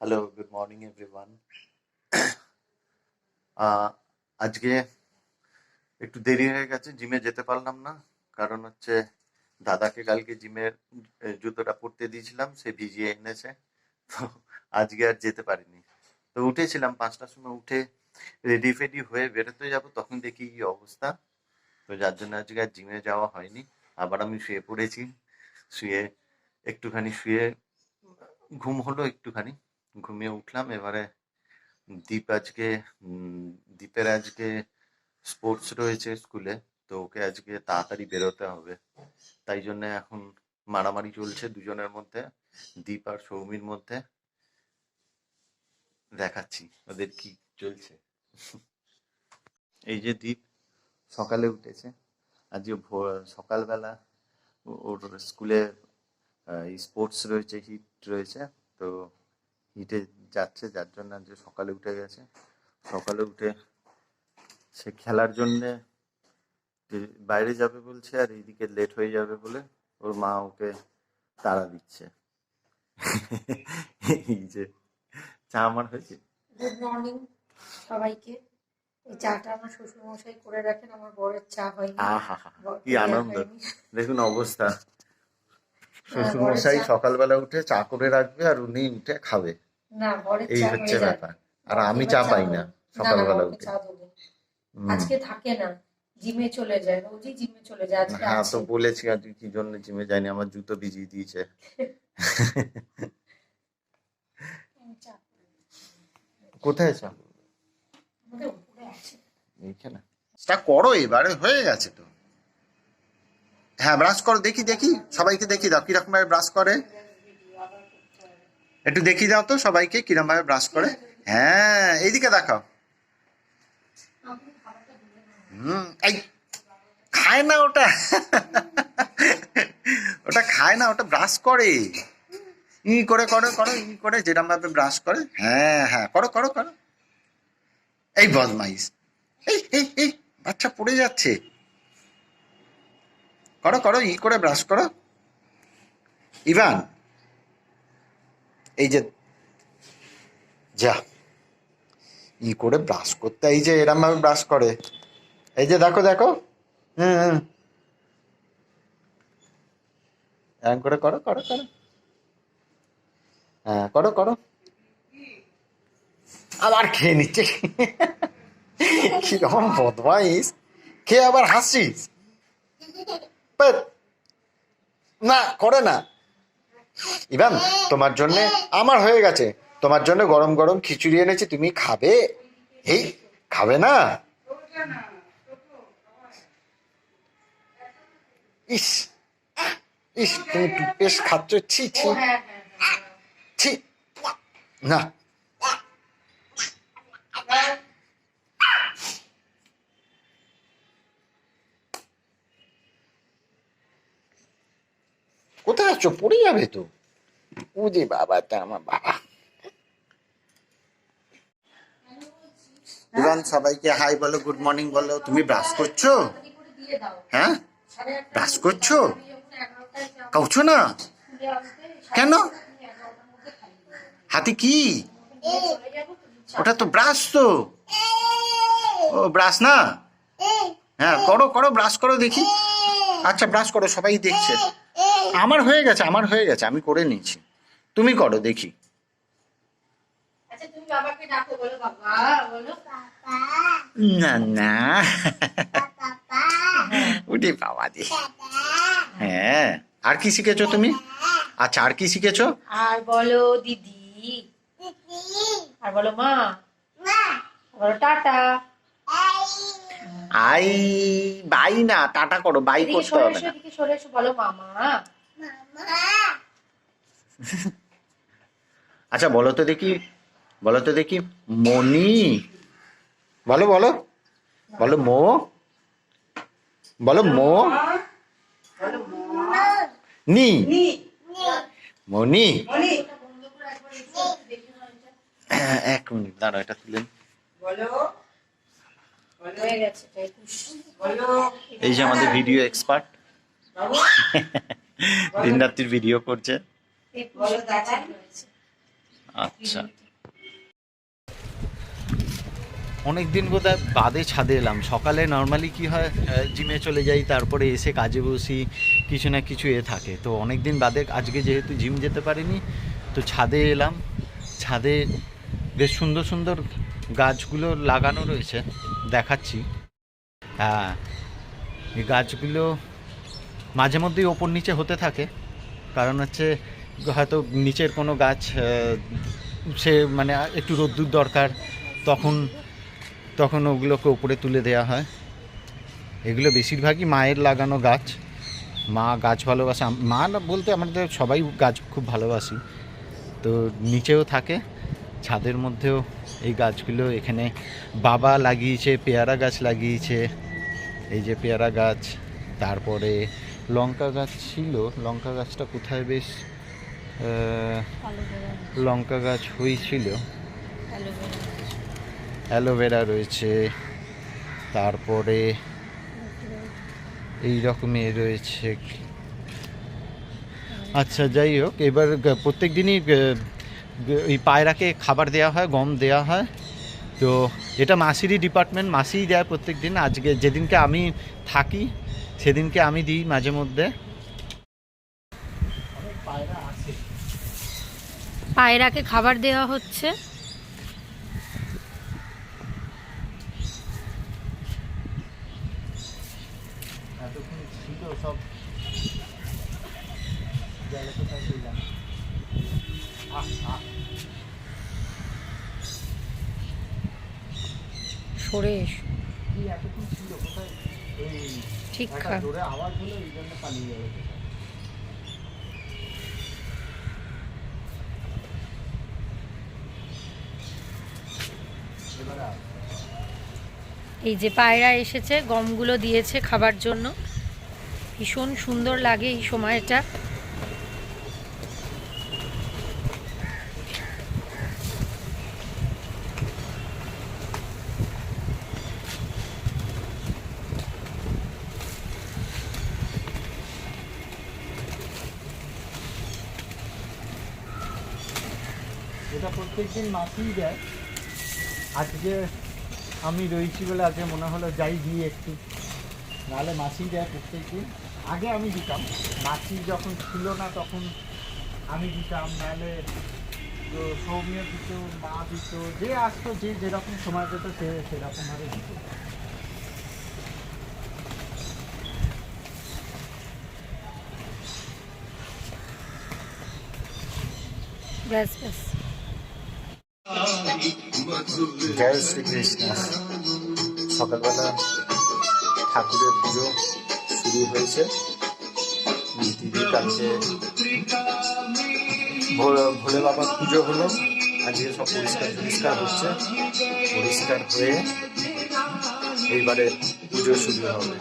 Hello good morning everyone আজকে একটু দেরি হয়ে গেছে জিমে যেতে পারলাম না। কারণ হচ্ছে দাদাকে কালকে জিমের জুতোটা পরতে দিয়েছিলাম, সে ভিজিয়ে এনেছে। তো আজকে আর যেতে পারিনি। তো উঠেছিলাম পাঁচটার সময়, উঠে রেডি ফেডি হয়ে বেরোতে যাব, তখন দেখি কি অবস্থা। তো যার জন্য আজকে আর জিমে যাওয়া হয়নি। আবার আমি শুয়ে পড়েছি, শুয়ে একটুখানি শুয়ে, ঘুম হলো একটুখানি। ঘুমিয়ে উঠলাম। এবারে দীপ আজকে দীপের আজকে স্পোর্টস রয়েছে স্কুলে তো ওকে আজকে তাড়াতাড়ি বেরোতে হবে। তাই জন্য এখন মারামারি চলছে দুজনের মধ্যে, দীপ আর সৌমির মধ্যে। দেখাচ্ছি ওদের কি চলছে। এই যে দীপ সকালে উঠেছে, আজকে সকালবেলা ওর স্কুলে স্পোর্টস রয়েছে হিট রয়েছে, তো হিটে যাচ্ছে যার জন্য আজকে সকালে উঠে গেছে। সকালে উঠে সে খেলার জন্যে বাইরে যাবে বলছে আর এইদিকে লেট হয়ে যাবে বলে ওর মা ওকে তাড়া দিচ্ছে। এই যে চা আমার হয়েছে? গুড মর্নিং সবাইকে। এই চাটা আমার শ্বশুর মশাই করে রাখেন আমার বরের চা বর- কি আনন্দ। দেখুন অবস্থা। শ্বশুর মশাই সকালবেলা উঠে চা করে রাখবে আর উনি উঠে খাবে। না বরের এই চা হচ্ছে হয়ে যায় ব্যাপার। আর আমি চা পাই না সকালবেলা উঠে। চা দেবো। হুম। আজকে থাকে না জিমে চলে যায় রোজই জিমে চলে যায় আজকে হ্যাঁ আছে। তো বলেছি আজকে কি জন্য জিমে যাইনি? আমার জুতো ভিজিয়ে দিয়েছে। চা কোথায় চা? আমাদের উপরে আছে। এইখানে। তা করো এবারে হয়ে গেছে তো। হ্যাঁ ব্রাশ করো দেখি দেখি। সবাইকে দেখি দাও কীরকম ভাবে ব্রাশ করে? একটু দেখি দাও তো সবাইকে কীরকম ভাবে ব্রাশ করে। হ্যাঁ এইদিকে দেখাও। হুম, এই, খায় না ওটা। ওটা খায় না, ওটা ব্রাশ করে। ই করে, করো করো, ই করে যেরকম ভাবে ব্রাশ করে। হ্যাঁ হ্যাঁ করো করো করো। এই বদমাইশ। এই এই এই, বাচ্চা পড়ে যাচ্ছে। করো করো, ই করে ব্রাশ করো। ইভান এই যে, যা, ই করে ব্রাশ করতে, এই যে এরম ভাবে ব্রাশ করে। এই যে দেখো দেখো। হুম এরম করে করো করো করো। হ্যাঁ করো করো। আবার খেয়ে নিচ্ছে। কীরকম বদমাইশ। খেয়ে আবার হাসিস। না, করে না। ইভান তোমার জন্য আমার হয়ে গেছে। তোমার জন্য গরম গরম খিচুড়ি এনেছি তুমি খাবে? এই খাবে না? ইস ইস তুমি টুথপেস্ট খাচ্ছ ছি ছি। হ্যাঁ হ্যাঁ হ্যাঁ। ছি না। আছো পড়ে যাবে তো। ও যে বাবা তা আমার বাবা। ইভান সবাইকে হাই বলো গুড মর্নিং বলো। তুমি ব্রাশ করছ? হ্যাঁ? ব্রাশ করছ? কাউছো না? কেন? হাতে কি? ওটা তো ব্রাশ তো। ও ব্রাশ না? হ্যাঁ করো করো ব্রাশ করো দেখি। আচ্ছা ব্রাশ করো সবাই দেখছে। আমার হয়ে গেছে আমার হয়ে গেছে আমি করে নিয়েছি। তুমি করো দেখি। আচ্ছা না না। উঠে বাবা দি। হ্যাঁ আর কি শিখেছো তুমি? আচ্ছা আর কি শিখেছো? আর বলো দিদি। আর বলো মা। বলো টাটা। আই বাই না টাটা করো বাই করতে হবে না। সরে এসো বলো মামা। আচ্ছা বলো তো দেখি বলো তো দেখি মনি বলো বলো বলো মো। বলো মো। নি। মনি এক মিনিট দাঁড়াও এটা তুলেন হয়ে এই যে আমাদের ভিডিও এক্সপার্ট। দিন রাত্রির ভিডিও করছে। আচ্ছা। অনেক দিন বোধহয় বাদে ছাদে এলাম। সকালে নর্মালি কি হয় জিমে চলে যাই, তারপরে এসে কাজে বসি, কিছু না কিছু এ থাকে। তো অনেক দিন বাদে আজকে যেহেতু জিম যেতে পারিনি, তো ছাদে এলাম। ছাদে বেশ সুন্দর সুন্দর গাছগুলো লাগানো রয়েছে, দেখাচ্ছি। হ্যাঁ এই গাছগুলো মাঝে মধ্যেই ওপর নিচে হতে থাকে। কারণ হচ্ছে, হয়তো নিচের কোনো গাছ সে মানে একটু রোদ্দুর দরকার, তখন তখন ওগুলোকে উপরে তুলে দেওয়া হয়। এগুলো বেশিরভাগই মায়ের লাগানো গাছ। মা গাছ ভালোবাসে। মা বলতে আমাদের সবাই গাছ খুব ভালোবাসি। তো নিচেও থাকে, ছাদের মধ্যেও এই গাছগুলো। এখানে বাবা লাগিয়েছে, পেয়ারা গাছ লাগিয়েছে। এই যে পেয়ারা গাছ, তারপরে লঙ্কা গাছ ছিল। লঙ্কা গাছটা কোথায় বেশ লঙ্কা গাছ হয়েছিল। অ্যালোভেরা রয়েছে তারপরে এই রকমের রয়েছে। আচ্ছা যাই হোক এবার প্রত্যেক দিনই ওই পায়রাকে খাবার দেওয়া হয় গম দেওয়া হয়। তো এটা মাসিরই ডিপার্টমেন্ট মাসিই দেয় প্রত্যেক দিন। আজকে যেদিনকে আমি থাকি সেদিনকে আমি দিই মাঝে মধ্যে। পায়রা পায়রাকে খাবার দেওয়া হচ্ছে। সরে এসো। এতক্ষণ ছিল? কোথায়? এই এই যে পায়রা এসেছে গমগুলো দিয়েছে খাবার জন্য। ভীষণ সুন্দর লাগে এই সময়টা। প্রত্যেকদিন মাসিই দেয়। আজকে আমি রয়েছি বলে আজকে মনে হলো যাই দিয়ে একটু। নাহলে মাসি দেয় প্রত্যেকদিন। আগে আমি দিতাম। মাসি যখন ছিল না তখন আমি দিতাম। নাহলে তো সৌম্য দিত, মা দিত, যে আসতো, যে যেরকম সময় পেত সে সেরকমভাবে দিত। ব্যাস ব্যাস। জয় শ্রীকৃষ্ণ। সকালবেলা ঠাকুরের পুজো শুরু হয়েছে। দিদির কাছে ভোলে বাবার পুজো হলো। আজকে সব পরিষ্কার পরিষ্কার হচ্ছে। পরিষ্কার হয়ে এইবারে পুজো শুরু হবে।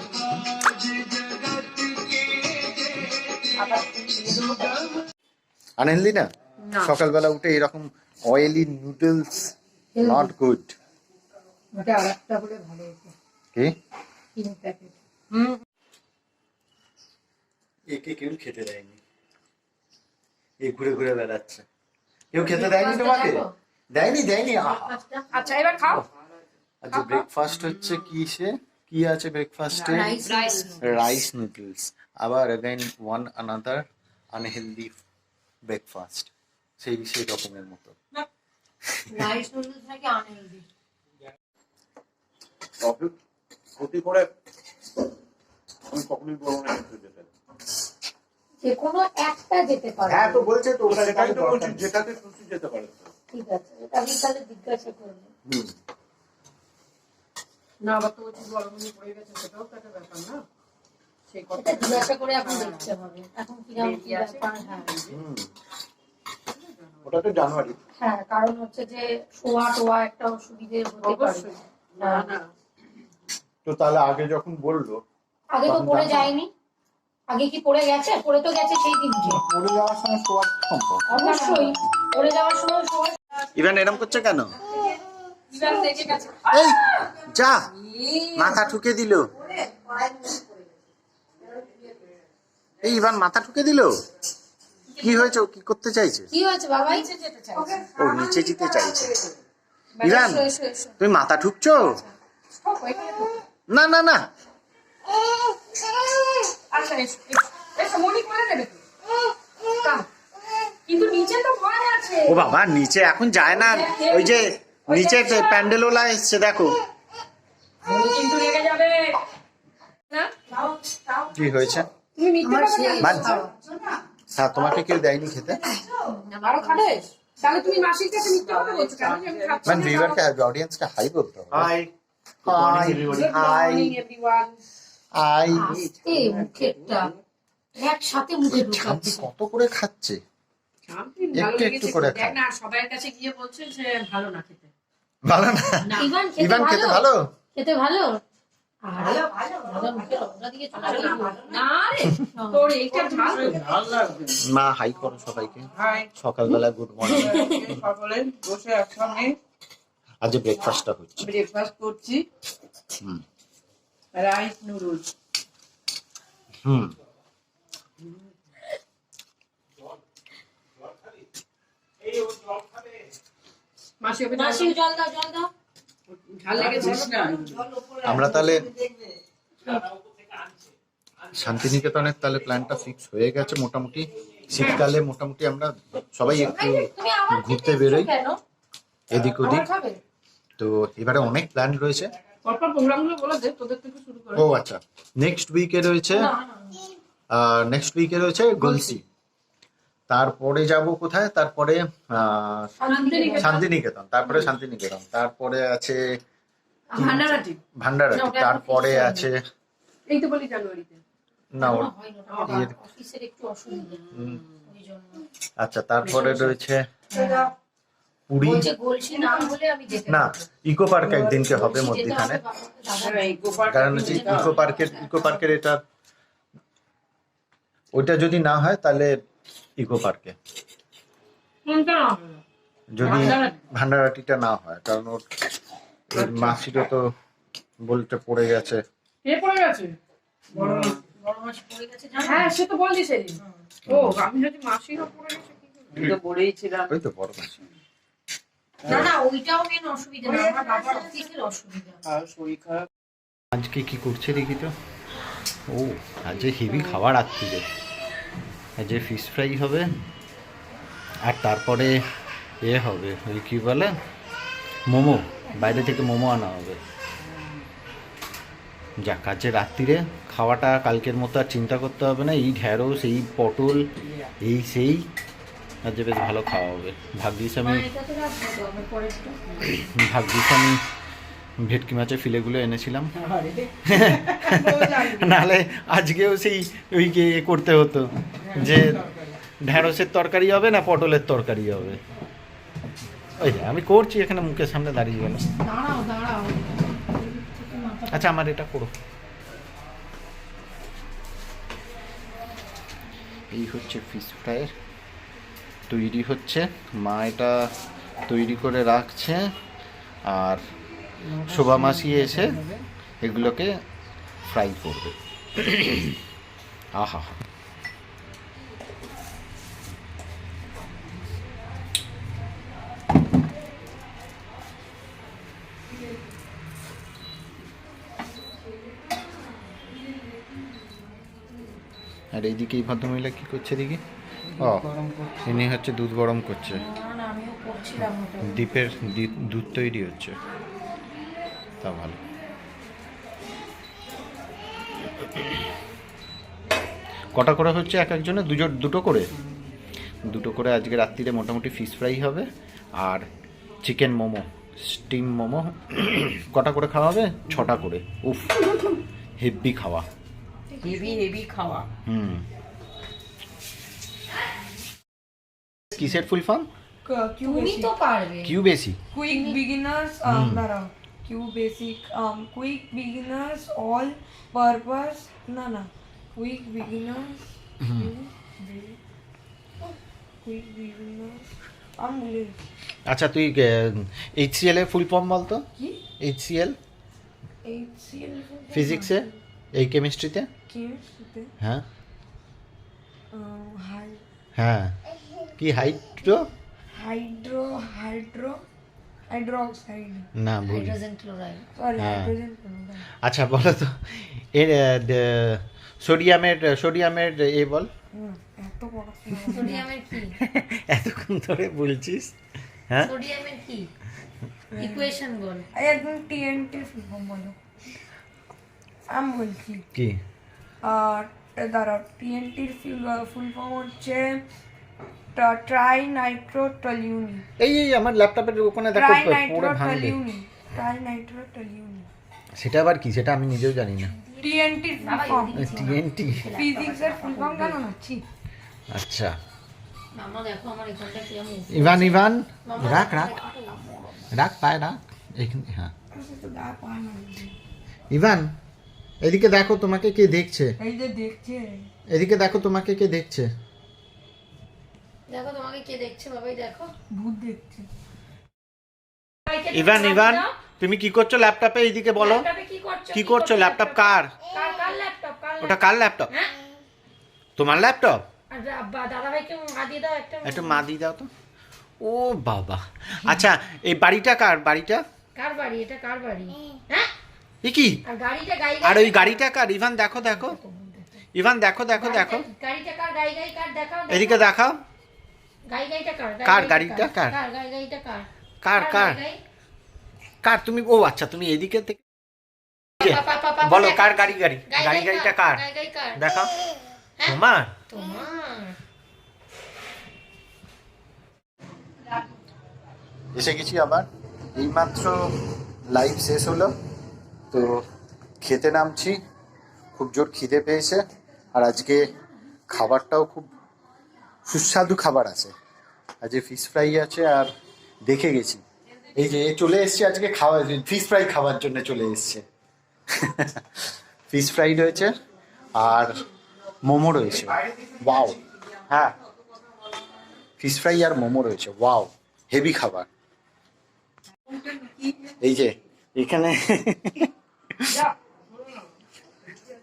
আনেনলি না? সকালবেলা উঠে এরকম অয়েলি নুডলস নট গুড ওটা আরেকটা হলে ভালো হতো। কি? তিন প্যাকেট হুম একে কেউ খেতে দেয়নি। এই ঘুরে ঘুরে বেড়াচ্ছে। কেউ খেতে দেয়নি তোমাকে? দেয়নি দেয়নি। আচ্ছা এবার খাও। আজকে ব্রেকফাস্ট হচ্ছে কি সে? কি আছে ব্রেকফাস্টে রাইস রাইস নুডলস আবার again one another unhealthy breakfast সেই সেই রকমের মতো। ক্ষতি করে আমি কখনোই বলব না কিন্তু যেতে। যে কোনো একটা যেতে পারে। হ্যাঁ তো বলছে তো ওটা সেটাই তো বলছি যেটাতে খুশি যেতে পারে ঠিক আছে এটা আমি তাহলে জিজ্ঞাসা করব। না আবার তো হয়ে পড়ে গেছে সেটাও তো একটা ব্যাপার না। সেই কথা জিজ্ঞাসা করে এখন দেখতে হবে। এখন কি আসে। হ্যাঁ। হুম। ওটা তো জানুয়ারি। হ্যাঁ কারণ হচ্ছে যে শোয়া টোয়া একটা অসুবিধে হতে পারে। না না। তো তাহলে আগে যখন বলল আগে তো পড়ে যায়নি। আগে কি পড়ে গেছে? পড়ে তো গেছে সেই দিনকে পড়ে যাওয়ার সময় শোয়ার সম্ভব। অবশ্যই। পড়ে যাওয়ার সময় শোয়া ইভেন এরম করছে কেন? এই যা। মাথা ঠুকে দিল। এই ইভান মাথা ঠুকে দিল? কি হয়েছে? ও কি করতে চাইছে? কি হয়েছে বাবাই ও নিচে যেতে চাইছে। ইরান তুমি মাথা ঠুকছো? না না না। আচ্ছা এসো এসো। এসো করে দেবে তো? কাম। কিন্তু নিচে তো ভয় আছে। ও বাবা নিচে এখন যায় না। ওই যে নিচে প্যান্ডেলোলা এসছে দেখো। কিন্তু রেগে যাবে। না? তাও তাও কি হয়েছে? হ্যাঁ তোমাকে কেউ দেয়নি খেতে? আরও খাবে? তাহলে তুমি মাসির কাছে মিথ্যে কথা বলছো কেন? আমি খাচ্ছি মানে ভিউয়ারকে অডিয়েন্সকে হাই বলতে হবে। Hi hi hi morning, everyone. হাই মুখেরটা। একসাথে মুখে ঢুকাচ্ছে। কত করে খাচ্ছে? একটু ভালো একটু করে দেখ না সবাইয়ের কাছে গিয়ে বলছে যে ভালো না খেতে। ভালো না? ইভান খেতে ভালো? খেতে ভালো? মা হাই করো সবাইকে। সকালবেলা গুড মর্নিং সকলে বসে একসঙ্গে আজ ব্রেকফাস্টটা হচ্ছে। ব্রেকফাস্ট করছি। হুম। রাইস নুডলস হুম। মাসি জল দাও জল দাও। আমরা তাহলে শান্তিনিকেতনের তাহলে প্ল্যানটা ফিক্স হয়ে গেছে মোটামুটি। শীতকালে মোটামুটি আমরা সবাই একটু ঘুরতে বেরোই। এদিক ওদিক। তো এবারে অনেক প্ল্যান রয়েছে। ও আচ্ছা। নেক্সট উইকে রয়েছে নেক্সট উইকে রয়েছে গলসি তারপরে যাব কোথায়? তারপরে শান্তিনিকেতন। শান্তিনিকেতন। তারপরে শান্তিনিকেতন। তারপরে আছে ভান্ডারাটি। ভান্ডারাটি। তারপরে আছে এই তো বলি জানুয়ারিতে। না হয় অফিসের একটু অসুবিধা। আচ্ছা তারপরে রয়েছে পুরী। না। ইকো পার্ক একদিনকে হবে মধ্যখানে। হ্যাঁ, কারণ হচ্ছে ইকো পার্কের ইকো পার্কের এটা ওইটা যদি না হয় তাহলে ইকো পার্কে। যদি ভান্ডারাটি। ভান্ডারাটিটা না হয় কারণ ওর ওর মাসিটা তো বলতে পড়ে গেছে। কে পড়ে গেছে? বড় মা। বড় মাস পড়ে গেছে জানো? হ্যাঁ সে তো বললি সেদিন। ও আমি যদি মাসিরও পড়ে গেছে কি করব? আমি তো পড়েই ছিলাম। ওই তো বড় মাসি। না না ওইটাও মেন অসুবিধা না আমার বাবার অফিসের অসুবিধা। আর শরীর খারাপ। আজকে কি করছে দেখি তো? ও আজকে হেভি খাবার রাত্রিরে আজ ফিশ ফ্রাই হবে আর তারপরে এ হবে ওই কী বলে? মোমো বাইরে থেকে মোমো আনা হবে। যাক আজকে রাত্রিরে খাওয়াটা কালকের মতো আর চিন্তা করতে হবে না এই ঢ্যাঁড়স এই পটল এই সেই আজকে বেশ ভালো খাওয়া হবে। ভাগ্যিস আমি ভাগ্যিস আমি ভেটকি মাছের ফিলেগুলো এনেছিলাম। নাহলে আজকেও সেই ওই কে করতে হতো যে ঢ্যাঁড়সের তরকারি হবে না পটলের তরকারি হবে। ওই আমি করছি এখানে মুখের সামনে দাঁড়িয়ে গেল। আচ্ছা আমার এটা করো। এই হচ্ছে ফিশ ফ্রাইয়ের তৈরি হচ্ছে। মা এটা তৈরি করে রাখছে। আর শোভা মাসি এসে এগুলোকে ফ্রাই করবে। আহা। আর এইদিকে এই ভদ্রমহিলা কি করছে দেখি ও ইনি হচ্ছে দুধ গরম করছে। দ্বীপের দি- দুধ তৈরি হচ্ছে। তা ভালো। কটা করে হচ্ছে এক একজনে? দুটো দুটো করে? দুটো করে আজকে রাত্রিরে মোটামুটি ফিশ ফ্রাই হবে। আর চিকেন মোমো স্টিম মোমো। কটা করে খাওয়া হবে? ছটা করে। উফ হেভি খাওয়া। হেভি হেভি খাওয়া। হুম। কিসের ফুল ফর্ম? কিউ তো পারবে। কিউ বেশি। কুইক বিগিনার্স দাঁড়াও Q basic quick beginners all purpose না না কুইক বিগিনার্স কুইক বিগিনার্স আমি ভুলে গেছি। আচ্ছা তুই এইচ সি এল এর ফুল ফর্ম বলতো? কি? এইচ সি এল এইচসিএল ফিজিক্সে এই কেমিস্ট্রিতে কেমিস্ট্রিতে হ্যাঁ। হাই হ্যাঁ। কি হাইড্রো হাইড্রো হাইড্রো হাইড্রোক্সাইড না ভুল। হাইড্রোজেন ক্লোরাইড সরি হ্যাঁ। হাইড্রোজেন আচ্ছা বলো তো। এর সোডিয়ামের সোডিয়ামের এ বল। সোডিয়ামের কি? এতক্ষণ ধরে বলছিস। হ্যাঁ? সোডিয়ামের কি? ইকুয়েশন বল। একদম টিএনটি ফুল ফর্ম বলো। আমি বলছি। কি? আর দাঁড়াও টিএনটির ফুল ফর্ম হচ্ছে ট্রাই নাইট্রোটলিউনি এই এই আমার ল্যাপটপের ওখানে দেখো ট্রাই পুরো ভাঙবে। নাইট্রোটলিউনি ট্রাই নাইট্রোটলিউনি সেটা আবার কি? সেটা আমি নিজেও জানি না। ফর্ম টিএনটি ফিজিক্সের ফুল ফর্ম জানো না? আচ্ছা। মামা দেখো আমার এখানটা কিরম ইভান ইভান রাখ রাখ। রাখ পায় রাখ। এখানে হ্যাঁ। না ইভান এদিকে দেখো তোমাকে কে দেখছে। এই যে দেখছে। এদিকে দেখো তোমাকে কে দেখছে। দেখো তোমাকে কে দেখছে বাবাই দেখো। ভূত দেখছে। ইভান ইভান তুমি কি করছ ল্যাপটপে? এইদিকে বলো। ল্যাপটপে কি করছ? ল্যাপটপ কার? কার কার ল্যাপটপ? কার ওটা কার ল্যাপটপ? হ্যাঁ? তোমার ল্যাপটপ? একটা একটু মা দিয়ে দাও তো। ও বাবা। আচ্ছা এই বাড়িটা কার? বাড়িটা? কার বাড়ি? এটা কার বাড়ি? হ্যাঁ? এ কি? আর গাড়িটা গাই আর ওই গাড়িটা কার? ইভান দেখো দেখো। ইভান দেখো দেখো দেখো। গাড়িটা কার? গাই গাই কার? দেখাও দেখাও। এদিকে দেখাও। কার? গাড়িটা কার? কার? কার কার? তুমি ও আচ্ছা তুমি এদিকে থেকে বলো কার গাড়ি গাড়ি? গাড়ি গাড়িটা কার? দেখাও। হ্যাঁ? তোমার? তোমার। এসে গেছি আবার। এইমাত্র লাইভ শেষ হলো। তো খেতে নামছি। খুব জোর খিদে পেয়েছে। আর আজকে খাবারটাও খুব সুস্বাদু খাবার আছে। আজকে ফিশ ফ্রাই আছে আর দেখে গেছি। এই যে চলে এসছে আজকে খাওয়া ফিশ ফ্রাই খাওয়ার জন্য চলে এসছে। ফিশ ফ্রাই রয়েছে আর মোমো রয়েছে। ওয়াও হ্যাঁ। ফিশ ফ্রাই আর মোমো রয়েছে। ওয়াও হেভি খাবার। এই যে এখানে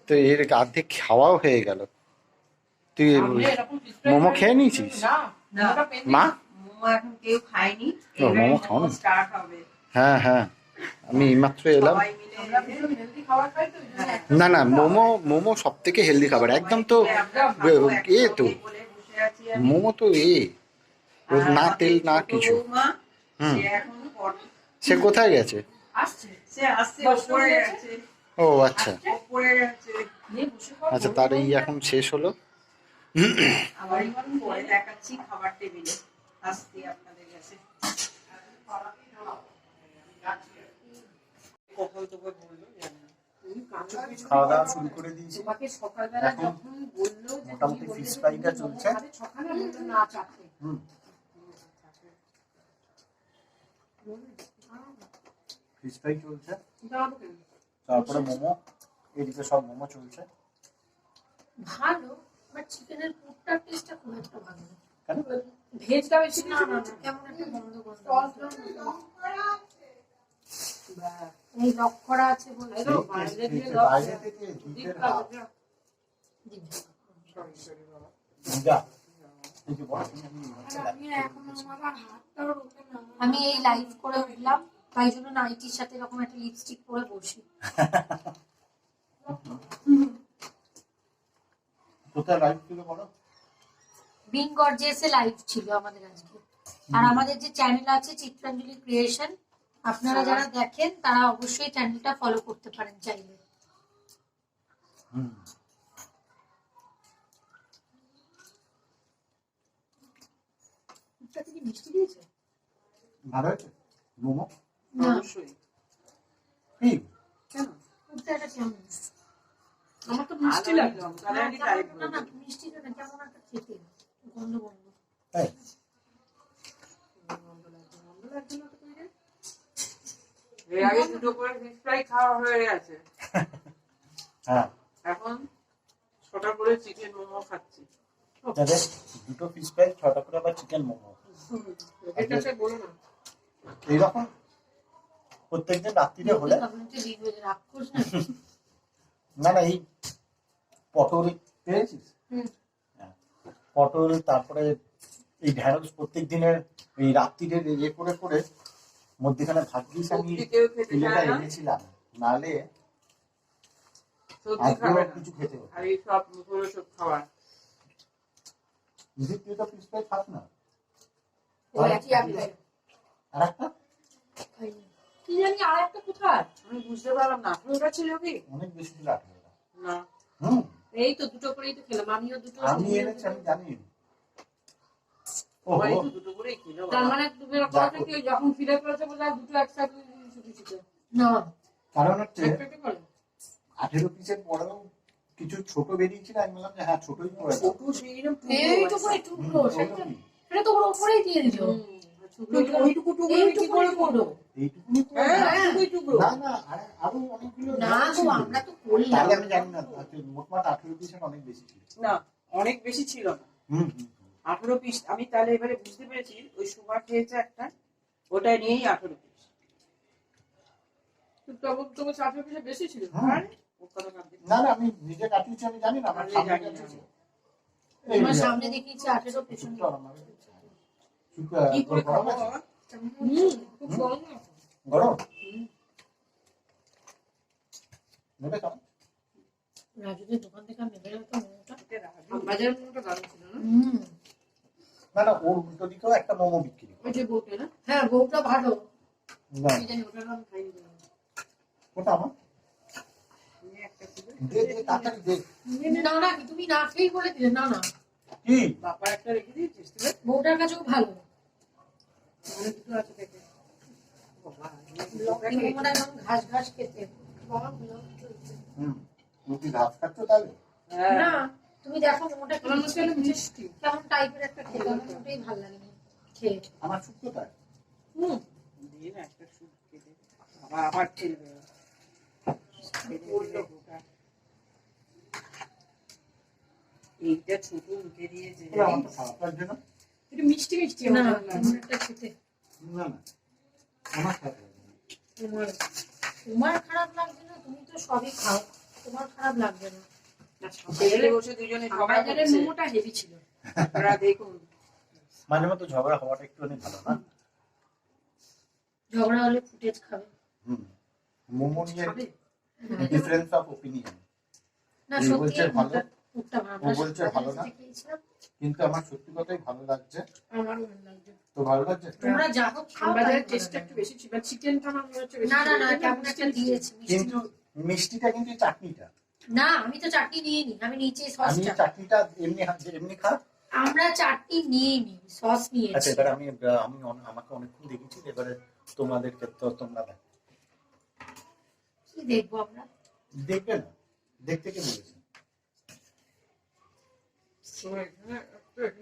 তো এর অর্ধেক খাওয়াও হয়ে গেল। তুই মোমো খেয়ে নিয়েছিস? মা? মোমো এখন কেউ খায়নি। ও, মোমো খাও না? হ্যাঁ হ্যাঁ। আমি এইমাত্র এলাম। না না মোমো মোমো সব থেকে হেলদি খাবার একদম তো এ তো। মোমো তো এ। না তেল না কিছু। হুম। সে কোথায় গেছে? আসছে সে আসছে ওপরে গেছে। ও আচ্ছা। আচ্ছা তার এই এখন শেষ হলো? আবার পরে দেখাচ্ছি খাবার টেবিলে। আসছি আপনাদের কাছে। কখন তোকে বলল জানি খাওয়া দাওয়া শুরু করে দিয়েছি। এখন যখন বলল যে মোটামুটি ফিশ ফ্রাইটা চলছে। তাহলে সকালে বলল না চারটে ফিশ ফ্রাই চলছে। তারপরে মোমো এদিকে সব মোমো চলছে। ভালো। বাট চিকেনের পুরটার টেস্টটা খুব একটা ভালো না। ভেজটা বেশি না না কেমন একটা গন্ধ গন্ধ এই লক করা আছে বলে। বাইরে। বাইরে থেকে দিকের হাত বাবা। যা। আমি এই লাইভ করে উঠলাম তাই জন্য নাইটির সাথে এরকম একটা লিপস্টিক পরে বসি। কোথায় লাইভ ছিল বলো? বিং গর্জিয়াসে লাইভ ছিল আমাদের আজকে। আর আমাদের যে চ্যানেল আছে চিত্রাঞ্জলি ক্রিয়েশন আপনারা যারা দেখেন তারা অবশ্যই চ্যানেলটা ফলো করতে পারেন চাইলে। হুম। মিষ্টি দিয়েছে? ভালো হয়েছে? মোমো? না। অবশ্যই। কি? কেন? আমার তো মিষ্টি লাগল তাই না না মিষ্টি না কেমন একটা খেতে? গন্ধ গন্ধ তাই এর আগে দুটো করে ফিশ ফ্রাই খাওয়া হয়ে গেছে। হ্যাঁ। এখন ছটা করে চিকেন মোমো খাচ্ছি। তাহলে দুটো ফিশ ফ্রাই ছটা করে আবার চিকেন মোমো। এটা সে বলো না। এইরকম প্রত্যেকদিন রাত্রিরে হলে হয়ে রাক্ষস না? না না এই পটল পেয়েছিস? হ্যাঁ। পটল তারপরে এই ঢ্যাঁড়স প্রত্যেক দিনের এই রাত্রিরে ইয়ে করে করে মধ্যেখানে ভাগ্যিস আমি ফিলেটা এনেছিলাম। নালে কিছু খেতে আর এই সব সব খাবার তুই তো পিস খাস না। আর একটা। কি জানি আর একটা কোথায়? আমি বুঝতে পারলাম না। ওটা ছিল কি অনেক বেশি ছিল আঠেরোটা না। হুম। এই তো দুটো করেই তো খেলাম আমিও দুটো আমি এনেছি আমি জানি। ও সবাই তো দুটো করেই খেলো তার মানে তুমি যখন ফিরে করেছে বলে দুটো একসাথে না। কারণ হচ্ছে আঠেরো পিসের পরেও কিছু ছোট বেরিয়েছিল আমি বললাম যে হ্যাঁ ছোটই পড়ে ছোট সেই রকম। টুকরো হুম, সেটা ওরকমই। তো ওর উপরেই দিয়ে দিল। হ্যাঁ আঠেরো অনেক বেশি ছিল। না অনেক বেশি ছিল না। হুম হুম হুম। আঠারো পিস আমি তাহলে এবারে বুঝতে পেরেছি ওই সুগার খেয়েছে একটা ওটা নিয়েই আঠারো পিস পিসে বেশি ছিল। না না আমি নিজে কাটিয়েছি আমি জানি না আমার সামনে দেখিয়েছি আঠেরো পেছনে শুক্র আমার। শুক্র- কি করে গরম খাব আছে? বাবা? হুম খুব গরম না গরম নেবে কেমন রাজুদের দোকান থেকে নেবে তো মোমোটা এটা রাখবি। বাজারের মতো দারুণ ছিল না না না ওর উল্টো দিকেও একটা মোমো বিক্রি ওই যে বউটা না হ্যাঁ বউটা ভালো না জানি ওটার নাম খাইনি ওটা আমার তুমি দে দে তাড়াতাড়ি দে না না তুমি না খেয়েই বলে দিলে না না কি বাবা একটা রেখে দিয়েছিস তুই বউটার কাছেও ভালো। মানে দুটো আছে দেখে। বাবা, লক্ষ্মী মোমোটা ঘাস ঘাস খেতে। বাবা, হুম। তুমি ঘাস খাচ্ছ তাহলে? হ্যাঁ। না তুমি দেখো মোমোটা আমার মিষ্টি। কেমন টাইপের একটা খেতে আমার মোটেই ভালো লাগে না। খেয়ে। আমার শুক্তোটা হুম। দিয়ে একটা সুপ খেতে। বাবা আবার খেলবে। এইটা ছোট মুখে লাগছে না। একটু মিষ্টি মিষ্টি না খেতে। না না আমার খারাপ তোমার তোমার খারাপ লাগবে না তুমি তো সবই খাও। তোমার খারাপ লাগবে না। মাঝে মতো ঝগড়া হওয়াটা একটুখানি ভালো না? ঝগড়া হলে ফুটেজ খাবে। হুম। মোমো নিয়ে ডিফারেন্স অফ ওপিনিয়ন না সত্যি ও বলছে ভালো না। কিন্তু আমার সত্যি কথাই ভালো লাগছে। আমারও ভালো লাগছে। তো ভালো লাগছে? তোমরা যা হোক খাও বাজারের টেস্টটা একটু বেশি ছিল চিকেনটা আমার মনে হচ্ছে না না না কেমন একটা দিয়েছে কিন্তু মিষ্টিটা কিন্তু চাটনিটা। না আমি তো চাটনি নিয়ে নি আমি নিচে আমি চাটনিটা এমনি এমনি খা। আমরা চাটনি নিয়ে নি সস আচ্ছা নিয়েছি এবারে আমি আমি আমাকে অনেকক্ষণ দেখেছি এবারে তোমাদেরকে তো তোমরা দেখ। কি দেখব আমরা? দেখবে না। দেখতে কে বলেছে তো এখানে একটা, এখানে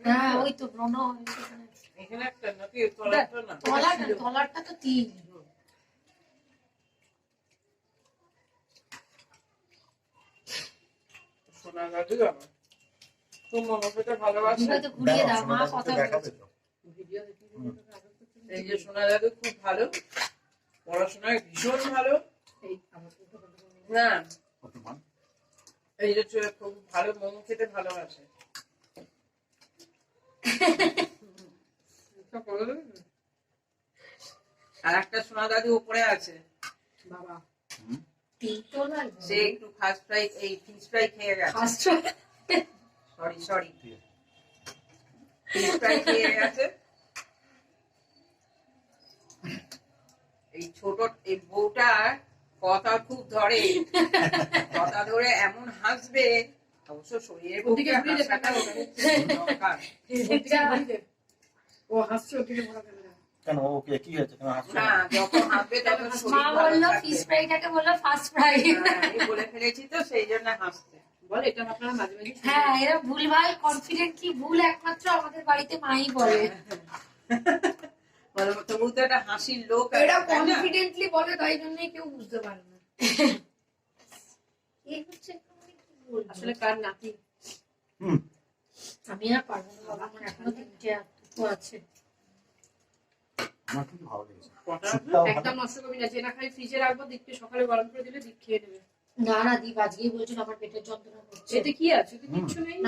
হ্যাঁ ওই তো ব্রণ এখানে একটা নাকি তলাটা না? তলাটা তলারটা তো তিন। সোনা দাদু আমার তো ভালোবাসে। হয়তো ঘুরিয়ে দাও মা কথা সোনাদাকে দেখাবে বলছে। তো। ভিডিও দেখি এই যে সোনা দাদু খুব ভালো পড়াশোনায় ভীষণ ভালো। বলতে না এই যে খুব ভালো মোমো খেতে ভালোবাসে? আর একটা সোনা দাদু উপরে আছে। বাবা। সে একটু ফার্স্ট ফ্রাই এই ফিশ ফ্রাই খেয়ে গেছে। সরি সরি ফিশ ফ্রাই খেয়ে গেছে। এই ছোট এই বউটা কথা খুব ধরে। কথা ধরে এমন হাসবে অবশ্য শরীরের ওদিকে ঘুরিয়ে দে, টাকা। ও হাসছে ওদিকে বলা যাবে কেন ওকে কি হয়েছে কেন হাসছো না যখন হাসবে তখন মা বলল ফিশ ফ্রাইটাকে বলল ফার্স্ট ফ্রাই হ্যাঁ, বলে ফেলেছি তো সেই জন্য হাসছে বল এটা আপনারা মাঝে মাঝে হ্যাঁ এরা ভুলভাল কনফিডেন্ট কি ভুল একমাত্র আমাদের বাড়িতে মাই বলে। বলো, তবু তো একটা হাসির লোক এটা কনফিডেন্টলি বলে তাই জন্যই কেউ বুঝতে পারে না। এই হচ্ছে? আসলে কার নাতি? আমি আর পারব না বাবা আমার এখনও তিনটে দুটো আছে। একদম নষ্ট করবি না যে না খাই ফ্রিজে রাখব দিককে সকালে গরম করে দিলে দিক খেয়ে নেবে। না না দীপ আজকেই বলছিল আমার পেটের যন্ত্রণা করছে। এতে কি আছে? কিছু নেই?